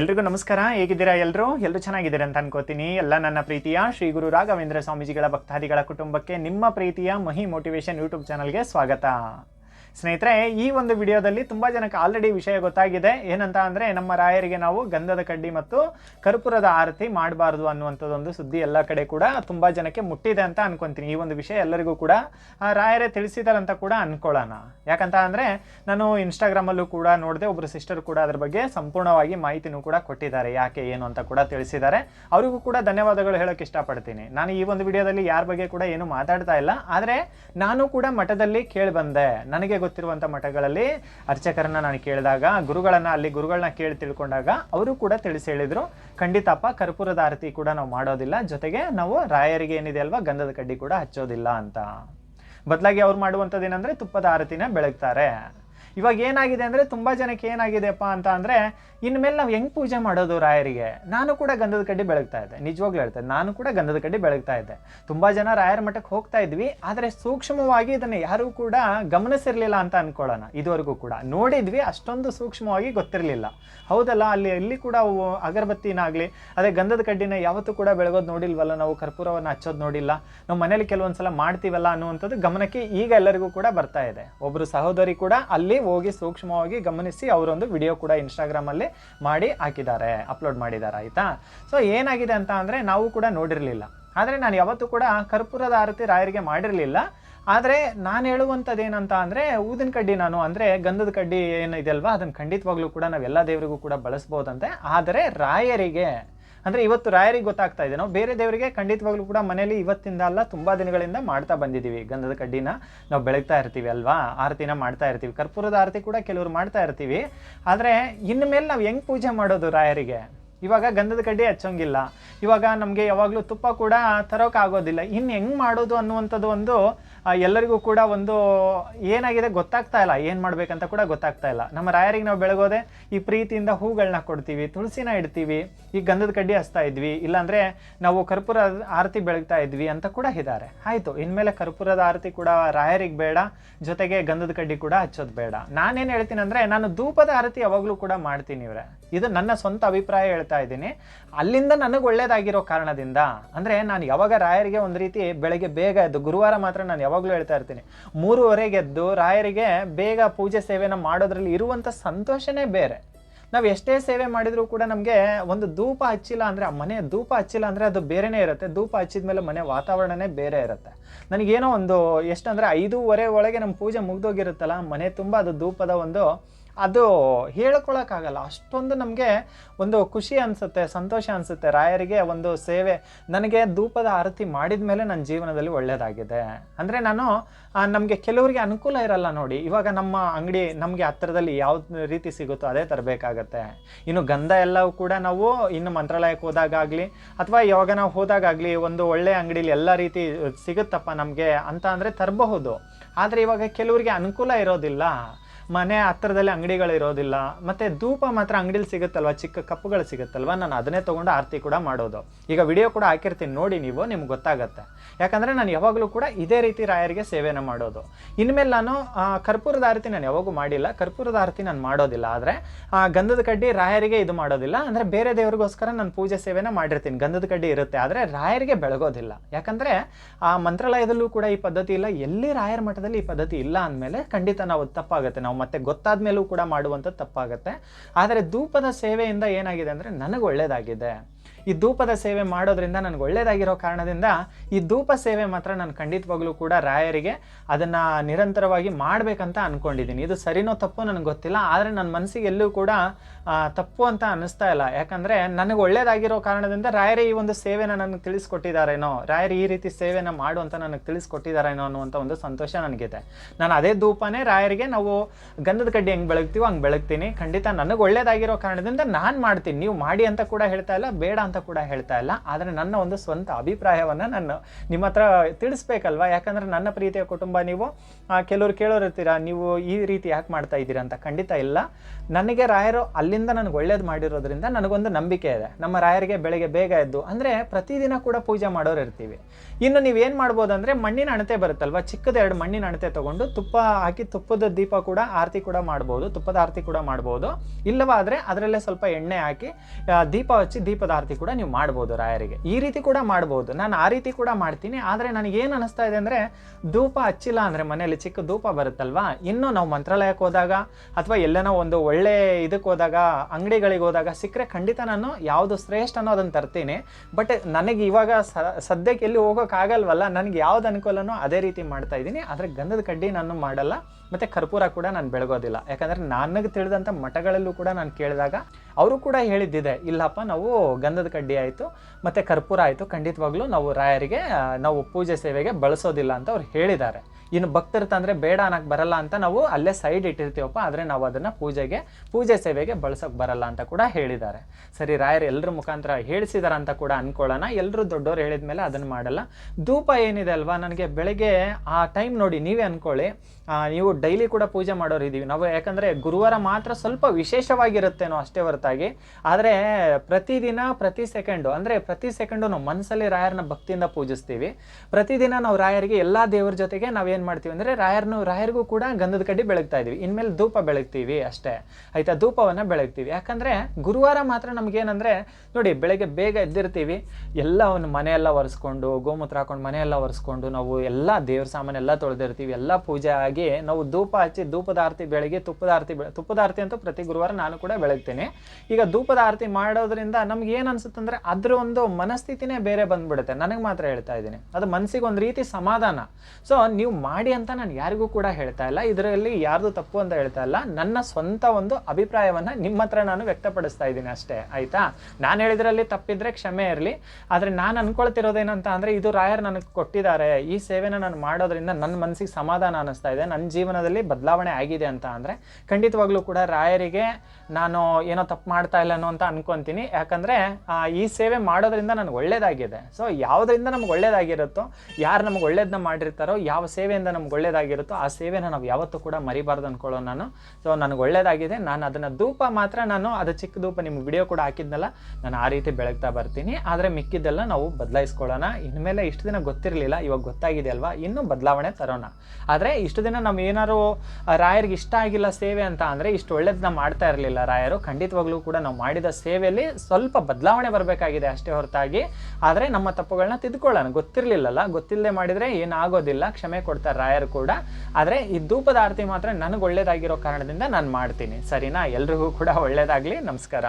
ಎಲ್ರಿಗೂ ನಮಸ್ಕಾರ. ಹೇಗಿದ್ದೀರಾ ಎಲ್ಲರೂ ಎಲ್ಲರೂ ಚೆನ್ನಾಗಿದ್ದೀರಾ ಅಂತ ಅನ್ಕೋತೀನಿ. ಎಲ್ಲ ನನ್ನ ಪ್ರೀತಿಯ ಶ್ರೀ ಗುರು ರಾಘವೇಂದ್ರ ಸ್ವಾಮೀಜಿಗಳ ಭಕ್ತಾದಿಗಳ ಕುಟುಂಬಕ್ಕೆ ನಿಮ್ಮ ಪ್ರೀತಿಯ ಮಹಿ ಮೋಟಿವೇಶನ್ ಯೂಟ್ಯೂಬ್ ಚಾನಲ್ಗೆ ಸ್ವಾಗತ. ಸ್ನೇಹಿತರೆ, ಈ ಒಂದು ವಿಡಿಯೋದಲ್ಲಿ ತುಂಬ ಜನಕ್ಕೆ ಆಲ್ರೆಡಿ ವಿಷಯ ಗೊತ್ತಾಗಿದೆ. ಏನಂತ ಅಂದರೆ, ನಮ್ಮ ರಾಯರಿಗೆ ನಾವು ಗಂಧದ ಕಡ್ಡಿ ಮತ್ತು ಕರ್ಪೂರದ ಆರತಿ ಮಾಡಬಾರ್ದು ಅನ್ನುವಂಥದ್ದೊಂದು ಸುದ್ದಿ ಎಲ್ಲ ಕಡೆ ಕೂಡ ತುಂಬ ಜನಕ್ಕೆ ಮುಟ್ಟಿದೆ ಅಂತ ಅನ್ಕೊಂತೀನಿ. ಈ ಒಂದು ವಿಷಯ ಎಲ್ಲರಿಗೂ ಕೂಡ ರಾಯರೇ ತಿಳಿಸಿದಾರಂತ ಕೂಡ ಅನ್ಕೊಳ್ಳೋಣ. ಯಾಕಂತ ಅಂದರೆ, ನಾನು ಇನ್ಸ್ಟಾಗ್ರಾಮಲ್ಲೂ ಕೂಡ ನೋಡಿದೆ ಒಬ್ಬರು ಸಿಸ್ಟರ್ ಕೂಡ ಅದ್ರ ಬಗ್ಗೆ ಸಂಪೂರ್ಣವಾಗಿ ಮಾಹಿತಿನೂ ಕೂಡ ಕೊಟ್ಟಿದ್ದಾರೆ. ಯಾಕೆ, ಏನು ಅಂತ ಕೂಡ ತಿಳಿಸಿದ್ದಾರೆ. ಅವರಿಗೂ ಕೂಡ ಧನ್ಯವಾದಗಳು ಹೇಳೋಕೆ ಇಷ್ಟಪಡ್ತೀನಿ. ನಾನು ಈ ಒಂದು ವಿಡಿಯೋದಲ್ಲಿ ಯಾರ ಬಗ್ಗೆ ಕೂಡ ಏನು ಮಾತಾಡ್ತಾ ಇಲ್ಲ. ಆದರೆ, ನಾನು ಕೂಡ ಮಠದಲ್ಲಿ ಕೇಳಿ ಬಂದೆ. ನನಗೆ ಗೊತ್ತಿರುವಂಥ ಮಠಗಳಲ್ಲಿ ಅರ್ಚಕರನ್ನ ನಾನು ಕೇಳಿದಾಗ, ಗುರುಗಳನ್ನ ಅಲ್ಲಿ ಗುರುಗಳನ್ನ ಕೇಳಿ ತಿಳ್ಕೊಂಡಾಗ ಅವರು ಕೂಡ ತಿಳಿಸಿ ಹೇಳಿದರು. ಖಂಡಿತಪ್ಪ, ಕರ್ಪೂರದ ಆರತಿ ಕೂಡ ನಾವು ಮಾಡೋದಿಲ್ಲ. ಜೊತೆಗೆ ನಾವು ರಾಯರಿಗೆ ಏನಿದೆ ಅಲ್ವಾ, ಗಂಧದ ಕಡ್ಡಿ ಕೂಡ ಹಚ್ಚೋದಿಲ್ಲ ಅಂತ. ಬದಲಾಗಿ ಅವ್ರು ಮಾಡುವಂಥದ್ದು ಏನಂದ್ರೆ ತುಪ್ಪದ ಆರತಿನ ಬೆಳಗ್ತಾರೆ. ಇವಾಗ ಏನಾಗಿದೆ ಅಂದರೆ ತುಂಬ ಜನಕ್ಕೆ ಏನಾಗಿದೆಪ್ಪ ಅಂತ ಅಂದರೆ, ಇನ್ಮೇಲೆ ನಾವು ಹೆಂಗೆ ಪೂಜೆ ಮಾಡೋದು ರಾಯರಿಗೆ? ನಾನು ಕೂಡ ಗಂಧದ ಕಡ್ಡಿ ಬೆಳಗ್ತಾ ಇದ್ದೆ. ನಿಜವಾಗ್ಲೂ ಹೇಳ್ತೇನೆ, ನಾನು ಕೂಡ ಗಂಧದ ಕಡ್ಡಿ ಬೆಳಗ್ತಾ ಇದ್ದೆ. ತುಂಬ ಜನ ರಾಯರ ಮಠಕ್ಕೆ ಹೋಗ್ತಾ ಇದ್ವಿ, ಆದರೆ ಸೂಕ್ಷ್ಮವಾಗಿ ಇದನ್ನು ಯಾರೂ ಕೂಡ ಗಮನಿಸಿರಲಿಲ್ಲ ಅಂತ ಅನ್ಕೊಳ್ಳೋಣ, ಇದುವರೆಗೂ ಕೂಡ. ನೋಡಿದ್ವಿ, ಅಷ್ಟೊಂದು ಸೂಕ್ಷ್ಮವಾಗಿ ಗೊತ್ತಿರಲಿಲ್ಲ. ಹೌದಲ್ಲ, ಅಲ್ಲಿ ಎಲ್ಲಿ ಕೂಡ ಅಗರಬತ್ತಿನಾಗಲಿ, ಅದೇ ಗಂಧದ ಕಡ್ಡಿನ ಯಾವತ್ತೂ ಕೂಡ ಬೆಳಗೋದು ನೋಡಿಲ್ವಲ್ಲ, ನಾವು ಕರ್ಪೂರವನ್ನು ಹಚ್ಚೋದು ನೋಡಿಲ್ಲ ನಾವು ಮನೇಲಿ ಕೆಲವೊಂದು ಸಲ ಮಾಡ್ತೀವಲ್ಲ ಅನ್ನುವಂಥದ್ದು ಗಮನಕ್ಕೆ ಈಗ ಎಲ್ಲರಿಗೂ ಕೂಡ ಬರ್ತಾ ಇದೆ. ಒಬ್ಬರು ಸಹೋದರಿ ಕೂಡ ಅಲ್ಲಿ ಹೋಗಿ ಸೂಕ್ಷ್ಮವಾಗಿ ಗಮನಿಸಿ ಅವರೊಂದು ವಿಡಿಯೋ ಕೂಡ ಇನ್ಸ್ಟಾಗ್ರಾಮಲ್ಲಿ ಮಾಡಿ ಹಾಕಿದ್ದಾರೆ ಅಪ್ಲೋಡ್ ಮಾಡಿದ್ದಾರೆ, ಆಯಿತಾ? ಸೊ ಏನಾಗಿದೆ ಅಂತ ಅಂದರೆ ನಾವು ಕೂಡ ನೋಡಿರಲಿಲ್ಲ. ಆದರೆ ನಾನು ಯಾವತ್ತೂ ಕೂಡ ಕರ್ಪೂರದ ಆರತಿ ರಾಯರಿಗೆ ಮಾಡಿರಲಿಲ್ಲ. ಆದರೆ ನಾನು ಹೇಳುವಂಥದ್ದು ಏನಂತ ಅಂದರೆ ಊದಿನ ಕಡ್ಡಿ ನಾನು, ಅಂದರೆ ಗಂಧದ ಕಡ್ಡಿ ಏನಿದೆ ಅಲ್ವಾ, ಅದನ್ನು ಖಂಡಿತವಾಗ್ಲೂ ಕೂಡ ನಾವೆಲ್ಲ ದೇವರಿಗೂ ಕೂಡ ಬಳಸ್ಬೋದಂತೆ. ಆದರೆ ರಾಯರಿಗೆ ಅಂದರೆ ಇವತ್ತು ರಾಯರಿಗೆ ಗೊತ್ತಾಗ್ತಾ ಇದೆ. ನಾವು ಬೇರೆ ದೇವರಿಗೆ ಖಂಡಿತವಾಗ್ಲೂ ಕೂಡ ಮನೆಯಲ್ಲಿ ಇವತ್ತಿಂದ ಅಲ್ಲ, ತುಂಬಾ ದಿನಗಳಿಂದ ಮಾಡ್ತಾ ಬಂದಿದ್ದೀವಿ. ಗಂಧದ ಕಡ್ಡಿನ ನಾವು ಬೆಳಗ್ತಾ ಇರ್ತೀವಿ ಅಲ್ವಾ? ಆರತಿನ ಮಾಡ್ತಾ ಇರ್ತೀವಿ. ಕರ್ಪೂರದ ಆರತಿ ಕೂಡ ಕೆಲವರು ಮಾಡ್ತಾ ಇರ್ತೀವಿ. ಆದರೆ ಇನ್ನು ಮೇಲೆ ನಾವು ಹೆಂಗೆ ಪೂಜೆ ಮಾಡೋದು ರಾಯರಿಗೆ? ಇವಾಗ ಗಂಧದ ಕಡ್ಡಿ ಹಚ್ಚೋಂಗಿಲ್ಲ. ಇವಾಗ ನಮಗೆ ಯಾವಾಗಲೂ ತುಪ್ಪ ಕೂಡ ತರೋಕ್ಕಾಗೋದಿಲ್ಲ ಇನ್ನು ಹೆಂಗೆ ಮಾಡೋದು ಅನ್ನುವಂಥದ್ದು ಒಂದು ಎಲ್ಲರಿಗೂ ಕೂಡ ಒಂದು ಏನಾಗಿದೆ ಗೊತ್ತಾಗ್ತಾ ಇಲ್ಲ, ಏನು ಮಾಡಬೇಕಂತ ಕೂಡ ಗೊತ್ತಾಗ್ತಾ ಇಲ್ಲ. ನಮ್ಮ ರಾಯರಿಗೆ ನಾವು ಬೆಳಗೋದೆ ಈ ಪ್ರೀತಿಯಿಂದ ಹೂಗಳನ್ನ ಕೊಡ್ತೀವಿ, ತುಳಸಿನ ಇಡ್ತೀವಿ, ಈ ಗಂಧದ ಕಡ್ಡಿ ಹಚ್ತಾ ಇದ್ವಿ, ಇಲ್ಲಾಂದರೆ ನಾವು ಕರ್ಪೂರ ಆರತಿ ಬೆಳಗ್ತಾ ಇದ್ವಿ ಅಂತ ಕೂಡ ಇದ್ದಾರೆ. ಆಯಿತು, ಇನ್ಮೇಲೆ ಕರ್ಪೂರದ ಆರತಿ ಕೂಡ ರಾಯರಿಗೆ ಬೇಡ, ಜೊತೆಗೆ ಗಂಧದ ಕಡ್ಡಿ ಕೂಡ ಹಚ್ಚೋದು ಬೇಡ. ನಾನೇನು ಹೇಳ್ತೀನಿ ಅಂದರೆ, ನಾನು ಧೂಪದ ಆರತಿ ಯಾವಾಗಲೂ ಕೂಡ ಮಾಡ್ತೀನಿ ಇವ್ರೆ. ಇದು ನನ್ನ ಸ್ವಂತ ಅಭಿಪ್ರಾಯ ಹೇಳ್ತಾ ಇದ್ದೀನಿ. ಅಲ್ಲಿಂದ ನನಗೆ ಒಳ್ಳೇದಾಗಿರೋ ಕಾರಣದಿಂದ, ಅಂದರೆ ನಾನು ಯಾವಾಗ ರಾಯರಿಗೆ ಒಂದು ರೀತಿ ಬೆಳಗ್ಗೆ ಬೇಗ ಎದ್ದು, ಗುರುವಾರ ಮಾತ್ರ ನಾನು ಯಾವಾಗಲೂ ಹೇಳ್ತಾ ಇರ್ತೀನಿ. ಮೂರುವರೆಗೆ ಎದ್ದು ರಾಯರಿಗೆ ಬೇಗ ಪೂಜೆ ಸೇವೆನ ಮಾಡೋದ್ರಲ್ಲಿ ಇರುವಂಥ ಸಂತೋಷನೇ ಬೇರೆ. ನಾವು ಎಷ್ಟೇ ಸೇವೆ ಮಾಡಿದರೂ ಕೂಡ ನಮಗೆ ಒಂದು ಧೂಪ ಹಚ್ಚಿಲ್ಲ ಅಂದರೆ, ಆ ಮನೆ ಧೂಪ ಹಚ್ಚಿಲ್ಲ ಅಂದರೆ ಅದು ಬೇರೆನೇ ಇರುತ್ತೆ. ಧೂಪ ಹಚ್ಚಿದ ಮೇಲೆ ಮನೆ ವಾತಾವರಣನೇ ಬೇರೆ ಇರುತ್ತೆ. ನನಗೇನೋ ಒಂದು ಎಷ್ಟಂದರೆ ಐದೂವರೆ ಒಳಗೆ ನಮ್ಮ ಪೂಜೆ ಮುಗ್ದೋಗಿರುತ್ತಲ್ಲ, ಮನೆ ತುಂಬ ಅದು ಧೂಪದ ಒಂದು ಅದು ಹೇಳ್ಕೊಳಕ್ಕಾಗಲ್ಲ. ಅಷ್ಟೊಂದು ನಮಗೆ ಒಂದು ಖುಷಿ ಅನಿಸುತ್ತೆ, ಸಂತೋಷ ಅನಿಸುತ್ತೆ. ರಾಯರಿಗೆ ಒಂದು ಸೇವೆ, ನನಗೆ ಧೂಪದ ಆರತಿ ಮಾಡಿದ ಮೇಲೆ ನನ್ನ ಜೀವನದಲ್ಲಿ ಒಳ್ಳೆಯದಾಗಿದೆ ಅಂದರೆ ನಾನು ನಮಗೆ ಕೆಲವರಿಗೆ ಅನುಕೂಲ ಇರಲ್ಲ ನೋಡಿ. ಇವಾಗ ನಮ್ಮ ಅಂಗಡಿ ನಮಗೆ ಹತ್ತಿರದಲ್ಲಿ ಯಾವ ರೀತಿ ಸಿಗುತ್ತೋ ಅದೇ ತರಬೇಕಾಗತ್ತೆ. ಇನ್ನು ಗಂಧ ಎಲ್ಲವೂ ಕೂಡ ನಾವು ಇನ್ನು ಮಂತ್ರಾಲಯಕ್ಕೆ ಹೋದಾಗಲಿ ಅಥವಾ ಯಾವಾಗ ನಾವು ಹೋದಾಗಲಿ ಒಂದು ಒಳ್ಳೆಯ ಅಂಗಡಿಲಿ ಎಲ್ಲ ರೀತಿ ಸಿಗುತ್ತಪ್ಪ ನಮಗೆ ಅಂತ ಅಂದರೆ ತರಬಹುದು. ಆದರೆ ಇವಾಗ ಕೆಲವರಿಗೆ ಅನುಕೂಲ ಇರೋದಿಲ್ಲ. ಮನೆ ಹತ್ರದಲ್ಲಿ ಅಂಗಡಿಗಳು ಇರೋದಿಲ್ಲ, ಮತ್ತೆ ಧೂಪ ಮಾತ್ರ ಅಂಗಡಿಲಿ ಸಿಗುತ್ತಲ್ವ? ಚಿಕ್ಕ ಕಪ್ಪುಗಳು ಸಿಗುತ್ತಲ್ವ? ನಾನು ಅದನ್ನೇ ತೊಗೊಂಡು ಆರತಿ ಕೂಡ ಮಾಡೋದು. ಈಗ ವಿಡಿಯೋ ಕೂಡ ಹಾಕಿರ್ತೀನಿ, ನೋಡಿ ನೀವು, ನಿಮ್ಗೆ ಗೊತ್ತಾಗತ್ತೆ. ಯಾಕಂದರೆ ನಾನು ಯಾವಾಗಲೂ ಕೂಡ ಇದೇ ರೀತಿ ರಾಯರಿಗೆ ಸೇವೆನ ಮಾಡೋದು. ಇನ್ಮೇಲೆ ನಾನು ಕರ್ಪೂರದ ಆರತಿ ನಾನು ಯಾವಾಗೂ ಮಾಡಿಲ್ಲ. ಕರ್ಪೂರದ ಆರತಿ ನಾನು ಮಾಡೋದಿಲ್ಲ. ಆದರೆ ಗಂಧದ ಕಡ್ಡಿ ರಾಯರಿಗೆ ಇದು ಮಾಡೋದಿಲ್ಲ. ಅಂದರೆ ಬೇರೆ ದೇವರಿಗೋಸ್ಕರ ನಾನು ಪೂಜೆ ಸೇವೆನ ಮಾಡಿರ್ತೀನಿ. ಗಂಧದ ಕಡ್ಡಿ ಇರುತ್ತೆ, ಆದರೆ ರಾಯರಿಗೆ ಬೆಳಗೋದಿಲ್ಲ. ಯಾಕಂದರೆ, ಆ, ಮಂತ್ರಾಲಯದಲ್ಲೂ ಕೂಡ ಈ ಪದ್ಧತಿ ಇಲ್ಲ. ಎಲ್ಲಿ ರಾಯರ ಮಠದಲ್ಲಿ ಈ ಪದ್ಧತಿ ಇಲ್ಲ ಅಂದಮೇಲೆ ಖಂಡಿತ ನಾವು ತಪ್ಪಾಗುತ್ತೆ. ಮತ್ತೆ ಗೊತ್ತಾದ ಮೇಲೂ ಕೂಡ ಮಾಡುವಂಥ ತಪ್ಪಾಗುತ್ತೆ. ಆದರೆ ಧೂಪದ ಸೇವೆಯಿಂದ ಏನಾಗಿದೆ ಅಂದರೆ ನನಗೆ ಒಳ್ಳೆಯದಾಗಿದೆ ಈ ಧೂಪದ ಸೇವೆ ಮಾಡೋದ್ರಿಂದ ನನಗೆ ಒಳ್ಳೆಯದಾಗಿರೋ ಕಾರಣದಿಂದ ಈ ಧೂಪ ಸೇವೆ ಮಾತ್ರ ನಾನು ಖಂಡಿತವಾಗ್ಲೂ ಕೂಡ ರಾಯರಿಗೆ ಅದನ್ನು ನಿರಂತರವಾಗಿ ಮಾಡಬೇಕಂತ ಅಂದ್ಕೊಂಡಿದ್ದೀನಿ ಇದು ಸರಿನೋ ತಪ್ಪು ನನಗೆ ಗೊತ್ತಿಲ್ಲ, ಆದರೆ ನನ್ನ ಮನಸ್ಸಿಗೆ ಎಲ್ಲೂ ಕೂಡ ತಪ್ಪು ಅಂತ ಅನ್ನಿಸ್ತಾ ಇಲ್ಲ. ಯಾಕಂದರೆ ನನಗೆ ಒಳ್ಳೆಯದಾಗಿರೋ ಕಾರಣದಿಂದ ರಾಯರೇ ಈ ಒಂದು ಸೇವೆನ ನನಗೆ ತಿಳಿಸ್ಕೊಟ್ಟಿದ್ದಾರೇನೋ ರಾಯರು ಈ ರೀತಿ ಸೇವೆನ ಮಾಡು ಅಂತ ನನಗೆ ತಿಳಿಸ್ಕೊಟ್ಟಿದ್ದಾರೇನೋ ಅನ್ನುವಂಥ ಒಂದು ಸಂತೋಷ ನನಗಿದೆ. ನಾನು ಅದೇ ಧೂಪನೇ ರಾಯರಿಗೆ ನಾವು ಗಂಧದ ಕಡ್ಡಿ ಹೆಂಗೆ ಬೆಳಗ್ತೀವೋ ಹಂಗೆ ಬೆಳಗ್ತೀನಿ. ಖಂಡಿತ ನನಗೆ ಒಳ್ಳೇದಾಗಿರೋ ಕಾರಣದಿಂದ ನಾನು ಮಾಡ್ತೀನಿ. ನೀವು ಮಾಡಿ ಅಂತ ಕೂಡ ಹೇಳ್ತಾ ಇಲ್ಲ, ಬೇಡ ಅಂತ ಕೂಡ ಹೇಳ್ತಾ ಇಲ್ಲ. ಆದರೆ ನನ್ನ ಒಂದು ಸ್ವಂತ ಅಭಿಪ್ರಾಯವನ್ನು ನಾನು ನಿಮ್ಮ ಹತ್ರ ತಿಳಿಸ್ಬೇಕಲ್ವಾ? ಯಾಕಂದರೆ ನನ್ನ ಪ್ರೀತಿಯ ಕುಟುಂಬ ನೀವು ಕೆಲವರು ಕೆಲವ್ರು ಕೇಳೋರು ಇರ್ತೀರಾ? ನೀವು ಈ ರೀತಿ ಯಾಕೆ ಮಾಡ್ತಾ ಇದ್ದೀರಾ ಅಂತ ಖಂಡಿತ ಇಲ್ಲ. ನನಗೆ ರಾಯರು ಅಲ್ಲಿಂದ ನನಗೆ ಒಳ್ಳೇದು ಮಾಡಿರೋದ್ರಿಂದ ನನಗೊಂದು ನಂಬಿಕೆ ಇದೆ. ನಮ್ಮ ರಾಯರಿಗೆ ಬೆಳಗ್ಗೆ ಬೇಗ ಎದ್ದು, ಅಂದರೆ ಪ್ರತಿದಿನ ಕೂಡ ಪೂಜೆ ಮಾಡೋರು ಇರ್ತೀವಿ. ಇನ್ನು ನೀವೇನು ಮಾಡ್ಬೋದು ಅಂದರೆ ಮಣ್ಣಿನ ಅಣತೆ ಬರುತ್ತಲ್ವ? ಚಿಕ್ಕದ ಎರಡು ಮಣ್ಣಿನ ಅಣತೆ ತಗೊಂಡು ತುಪ್ಪ ಹಾಕಿ ತುಪ್ಪದ ದೀಪ ಕೂಡ ಆರತಿ ಕೂಡ ಮಾಡ್ಬೋದು, ತುಪ್ಪದ ಆರತಿ ಕೂಡ ಮಾಡ್ಬೋದು. ಇಲ್ಲವಾದರೆ ಅದರಲ್ಲೇ ಸ್ವಲ್ಪ ಎಣ್ಣೆ ಹಾಕಿ ದೀಪ ಹಚ್ಚಿ ದೀಪದ ಆರತಿ ಕೂಡ ನೀವು ಮಾಡ್ಬೋದು ರಾಯರಿಗೆ. ಈ ರೀತಿ ಕೂಡ ಮಾಡ್ಬೋದು. ನಾನು ಆ ರೀತಿ ಕೂಡ ಮಾಡ್ತೀನಿ. ಆದರೆ ನನಗೇನು ಅನಿಸ್ತಾ ಇದೆ ಅಂದರೆ, ಧೂಪ ಹಚ್ಚಿಲ್ಲ ಅಂದರೆ ಮನೆಯಲ್ಲಿ ಚಿಕ್ಕ ಧೂಪ ಬರುತ್ತಲ್ವಾ? ಇನ್ನೂ ನಾವು ಮಂತ್ರಾಲಯಕ್ಕೆ ಹೋದಾಗ ಅಥವಾ ಎಲ್ಲನೋ ಒಂದು ಒಳ್ಳೆ ಇದಕ್ಕೆ ಹೋದಾಗ, ಅಂಗಡಿಗಳಿಗೆ ಹೋದಾಗ ಸಿಕ್ಕರೆ ಖಂಡಿತ ನಾನು ಯಾವುದು ಶ್ರೇಷ್ಠನೋ ಅದನ್ನು ತರ್ತೀನಿ. ಬಟ್ ನನಗೆ ಇವಾಗ ಸದ್ಯಕ್ಕೆ ಎಲ್ಲಿ ಹೋಗೋಕ್ಕಾಗಲ್ವಲ್ಲ ನನಗೆ ಯಾವ್ದು ಅನುಕೂಲನೋ ಅದೇ ರೀತಿ ಮಾಡ್ತಾ ಇದ್ದೀನಿ. ಆದರೆ ಗಂಧದ ಕಡ್ಡಿ ನಾನು ಮಾಡಲ್ಲ. ಮತ್ತು ಕರ್ಪೂರ ಕೂಡ ನಾನು ಬೆಳಗೋದಿಲ್ಲ. ಯಾಕಂದರೆ ನನಗೆ ತಿಳಿದಂಥ ಮಠಗಳಲ್ಲೂ ಕೂಡ ನಾನು ಕೇಳಿದಾಗ ಅವರು ಕೂಡ ಹೇಳಿದ್ದಿದೆ, ಇಲ್ಲಪ್ಪ ನಾವು ಗಂಧದ ಕಡ್ಡಿ ಆಯಿತು, ಮತ್ತು ಕರ್ಪೂರ ಆಯಿತು, ಖಂಡಿತವಾಗ್ಲೂ ನಾವು ರಾಯರಿಗೆ ನಾವು ಪೂಜೆ ಸೇವೆಗೆ ಬಳಸೋದಿಲ್ಲ ಅಂತ ಅವ್ರು ಹೇಳಿದ್ದಾರೆ. ಇನ್ನು ಭಕ್ತರು ತಂದರೆ ಬೇಡ ಅನ್ನಕ್ಕೆ ಬರಲ್ಲ ಅಂತ ನಾವು ಅಲ್ಲೇ ಸೈಡ್ ಇಟ್ಟಿರ್ತೀವಪ್ಪ, ಆದರೆ ನಾವು ಅದನ್ನು ಪೂಜೆಗೆ, ಪೂಜೆ ಸೇವೆಗೆ ಬಳಸೋಕೆ ಬರಲ್ಲ ಅಂತ ಕೂಡ ಹೇಳಿದ್ದಾರೆ. ಸರಿ, ರಾಯರು ಎಲ್ಲರ ಮುಖಾಂತರ ಹೇಳಿಸಿದಾರ ಅಂತ ಕೂಡ ಅನ್ಕೊಳ್ಳೋಣ. ಎಲ್ಲರೂ ದೊಡ್ಡವರು ಹೇಳಿದ ಮೇಲೆ ಅದನ್ನು ಮಾಡಲ್ಲ. ಧೂಪ ಏನಿದೆ ಅಲ್ವಾ? ನನಗೆ ಬೆಳಗ್ಗೆ ಆ ಟೈಮ್ ನೋಡಿ ನೀವೇ ಅಂದ್ಕೊಳ್ಳಿ ನೀವು ಡೈಲಿ ಕೂಡ ಪೂಜೆ ಮಾಡೋರು ಇದ್ದೀವಿ ನಾವು ಯಾಕಂದರೆ ಗುರುವಾರ ಮಾತ್ರ ಸ್ವಲ್ಪ ವಿಶೇಷವಾಗಿರುತ್ತೇನೋ ಅಷ್ಟೇ ಹೊರತಾಗಿ ಆದರೆ ಪ್ರತಿದಿನ ಪ್ರತಿ ಸೆಕೆಂಡು, ಅಂದರೆ ಪ್ರತಿ ಸೆಕೆಂಡು ನಾವು ಮನಸ್ಸಲ್ಲಿ ರಾಯರನ್ನ ಭಕ್ತಿಯಿಂದ ಪೂಜಿಸ್ತೀವಿ. ಪ್ರತಿದಿನ ನಾವು ರಾಯರಿಗೆ ಎಲ್ಲ ದೇವರ ಜೊತೆಗೆ ನಾವೇನು ಮಾಡ್ತೀವಿ ಅಂದರೆ ರಾಯರ್ನು, ರಾಯರಿಗೂ ಕೂಡ ಗಂಧದ ಕಡ್ಡಿ ಬೆಳಗ್ತಾ ಇದ್ದೀವಿ. ಇನ್ಮೇಲೆ ಧೂಪ ಬೆಳಗ್ತೀವಿ ಅಷ್ಟೇ. ಆಯಿತಾ? ಧೂಪವನ್ನು ಬೆಳಗ್ತೀವಿ. ಯಾಕಂದರೆ ಗುರುವಾರ ಮಾತ್ರ ನಮಗೇನಂದರೆ ನೋಡಿ ಬೆಳಗ್ಗೆ ಬೇಗ ಎದ್ದಿರ್ತೀವಿ. ಎಲ್ಲವನ್ನು ಮನೆಯೆಲ್ಲ ಒರೆಸ್ಕೊಂಡು, ಗೋಮೂತ್ರ ಹಾಕೊಂಡು ಮನೆಯೆಲ್ಲ ಒರೆಸ್ಕೊಂಡು ನಾವು ಎಲ್ಲ ದೇವ್ರ ಸಾಮಾನೆಲ್ಲ ತೊಳೆದಿರ್ತೀವಿ. ಎಲ್ಲ ಪೂಜೆ ಆಗಿ ನಾವು ಧೂಪ ಹಚ್ಚಿ ಧೂಪದ ಆರತಿ, ಬೆಳಗ್ಗೆ ತುಪ್ಪದ ಆರತಿ ತುಪ್ಪದ ಆರತಿ ಅಂತೂ ಪ್ರತಿ ಗುರುವಾರ ನಾನು ಕೂಡ ಬೆಳಗ್ತೀನಿ. ಈಗ ಧೂಪದ ಆರತಿ ಮಾಡೋದ್ರಿಂದ ನಮ್ಗೆ ಏನು ಅನ್ಸುತ್ತಂದ್ರೆ ಅದ್ರ ಒಂದು ಮನಸ್ಥಿತಿನೇ ಬೇರೆ ಬಂದ್ಬಿಡುತ್ತೆ. ನನಗೆ ಮಾತ್ರ ಹೇಳ್ತಾ ಇದ್ದೀನಿ. ಅದು ಮನಸ್ಸಿಗೆ ಒಂದು ರೀತಿ ಸಮಾಧಾನ. ಸೊ ನೀವು ಮಾಡಿ ಅಂತ ನಾನು ಯಾರಿಗೂ ಕೂಡ ಹೇಳ್ತಾ ಇಲ್ಲ. ಇದರಲ್ಲಿ ಯಾರ್ದು ತಪ್ಪು ಅಂತ ಹೇಳ್ತಾ ಇಲ್ಲ. ನನ್ನ ಸ್ವಂತ ಒಂದು ಅಭಿಪ್ರಾಯವನ್ನ ನಿಮ್ಮ ಹತ್ರ ನಾನು ವ್ಯಕ್ತಪಡಿಸ್ತಾ ಇದ್ದೀನಿ ಅಷ್ಟೇ. ಆಯ್ತಾ? ನಾನು ಹೇಳಿದ್ರಲ್ಲಿ ತಪ್ಪಿದ್ರೆ ಕ್ಷಮೆ ಇರಲಿ. ಆದರೆ ನಾನು ಅನ್ಕೊಳ್ತಿರೋದೇನಂತ ಅಂದ್ರೆ ಇದು ರಾಯರ್ ನನಗೆ ಕೊಟ್ಟಿದ್ದಾರೆ. ಈ ಸೇವೆನ ನಾನು ಮಾಡೋದ್ರಿಂದ ನನ್ನ ಮನಸ್ಸಿಗೆ ಸಮಾಧಾನ ಅನಿಸ್ತಾ ಇದೆ. ನನ್ನ ಜೀವನದಲ್ಲಿ ಬದಲಾವಣೆ ಆಗಿದೆ ಅಂತ ಅಂದ್ರೆ ಖಂಡಿತವಾಗ್ಲೂ ಕೂಡ ರಾಯರಿಗೆ ನಾನು ಏನೋ ತಪ್ಪು ಮಾಡ್ತಾ ಇಲ್ಲ ಅಂತ ಅನ್ಕೊಂತೀನಿ. ಯಾಕಂದರೆ ಈ ಸೇವೆ ಮಾಡೋದ್ರಿಂದ ನನಗೆ ಒಳ್ಳೇದಾಗಿದೆ. ಸೊ ಯಾವುದರಿಂದ ನಮ್ಗೆ ಒಳ್ಳೇದಾಗಿರುತ್ತೋ, ಯಾರು ನಮ್ಗೆ ಒಳ್ಳೇದನ್ನ ಮಾಡಿರ್ತಾರೋ, ಯಾವ ಸೇವೆಯಿಂದ ನಮ್ಗೆ ಒಳ್ಳೇದಾಗಿರುತ್ತೋ, ಆ ಸೇವೆನ ನಾವು ಯಾವತ್ತೂ ಕೂಡ ಮರಿಬಾರ್ದು ಅನ್ಕೊಳ್ಳೋ ನಾನು. ಸೊ ನನಗೆ ಒಳ್ಳೇದಾಗಿದೆ. ನಾನು ಅದನ್ನು ಧೂಪ ಮಾತ್ರ ನಾನು, ಅದು ಚಿಕ್ಕ ಧೂಪ ನಿಮ್ಗೆ ವಿಡಿಯೋ ಕೂಡ ಹಾಕಿದ್ನಲ್ಲ, ನಾನು ಆ ರೀತಿ ಬೆಳಗ್ತಾ ಬರ್ತೀನಿ. ಆದರೆ ಮಿಕ್ಕಿದ್ದೆಲ್ಲ ನಾವು ಬದಲಾಯಿಸ್ಕೊಳ್ಳೋಣ. ಇನ್ಮೇಲೆ ಇಷ್ಟು ದಿನ ಗೊತ್ತಿರಲಿಲ್ಲ, ಇವಾಗ ಗೊತ್ತಾಗಿದೆ ಅಲ್ವಾ? ಇನ್ನೂ ಬದಲಾವಣೆ ತರೋಣ. ಆದರೆ ಇಷ್ಟು ದಿನ ನಾವು ಏನಾರು ರಾಯರಿಗೆ ಇಷ್ಟ ಆಗಿಲ್ಲ ಸೇವೆ ಅಂತ ಅಂದರೆ ಇಷ್ಟು ಒಳ್ಳೇದನ್ನ ಮಾಡ್ತಾ ಇರಲಿಲ್ಲ ರಾಯರು. ಖಂಡಿತವಾಗ್ಲೂ ಕೂಡ ನಾವು ಮಾಡಿದ ಸೇವೆಯಲ್ಲಿ ಸ್ವಲ್ಪ ಬದಲಾವಣೆ ಬರಬೇಕಾಗಿದೆ ಅಷ್ಟೇ ಹೊರತಾಗಿ. ಆದರೆ ನಮ್ಮ ತಪ್ಪುಗಳನ್ನ ತಿದ್ಕೊಳ್ಳೋಣ. ಗೊತ್ತಿರಲಿಲ್ಲಲ್ಲ. ಗೊತ್ತಿಲ್ಲದೆ ಮಾಡಿದರೆ ಏನಾಗೋದಿಲ್ಲ. ಕ್ಷಮೆ ಕೊಡ್ತಾರೆ ರಾಯರು ಕೂಡ. ಆದರೆ ಈ ಧೂಪದ ಆರತಿ ಮಾತ್ರ ನನಗೆ ಒಳ್ಳೇದಾಗಿರೋ ಕಾರಣದಿಂದ ನಾನು ಮಾಡ್ತೀನಿ. ಸರಿನಾ? ಎಲ್ರಿಗೂ ಕೂಡ ಒಳ್ಳೇದಾಗಲಿ. ನಮಸ್ಕಾರ.